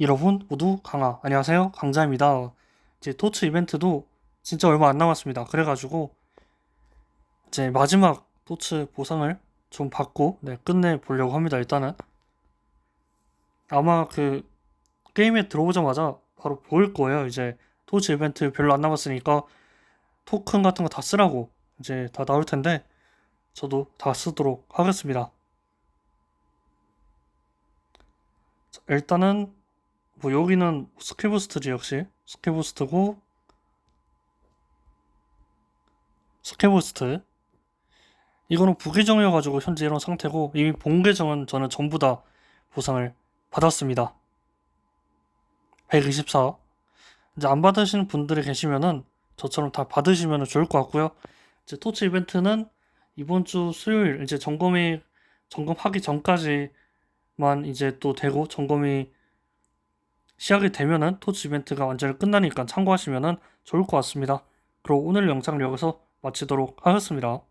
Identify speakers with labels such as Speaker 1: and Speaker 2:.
Speaker 1: 여러분 모두 강아. 안녕하세요. 강자입니다. 이제 토츠 이벤트도 진짜 얼마 안 남았습니다. 그래가지고 이제 마지막 토츠 보상을 좀 받고 네 끝내 보려고 합니다 일단은. 아마 그 게임에 들어오자마자 바로 보일 거예요. 이제 토츠 이벤트 별로 안 남았으니까 토큰 같은 거 다 쓰라고 이제 다 나올 텐데 저도 다 쓰도록 하겠습니다. 자, 일단은 뭐 여기는 스킬 부스트지 역시? 스킬 부스트 이거는 부계정이어가지고 현재 이런 상태고 이미 본 계정은 저는 전부 다 보상을 받았습니다. 124 이제 안 받으시는 분들이 계시면은 저처럼 다 받으시면 좋을 것 같고요. 이제 토치 이벤트는 이번 주 수요일 이제 점검이 점검하기 전까지만 이제 또 되고 점검이 시작이 되면은 토치 이벤트가 완전히 끝나니까 참고하시면은 좋을 것 같습니다. 그럼 오늘 영상을 여기서 마치도록 하겠습니다.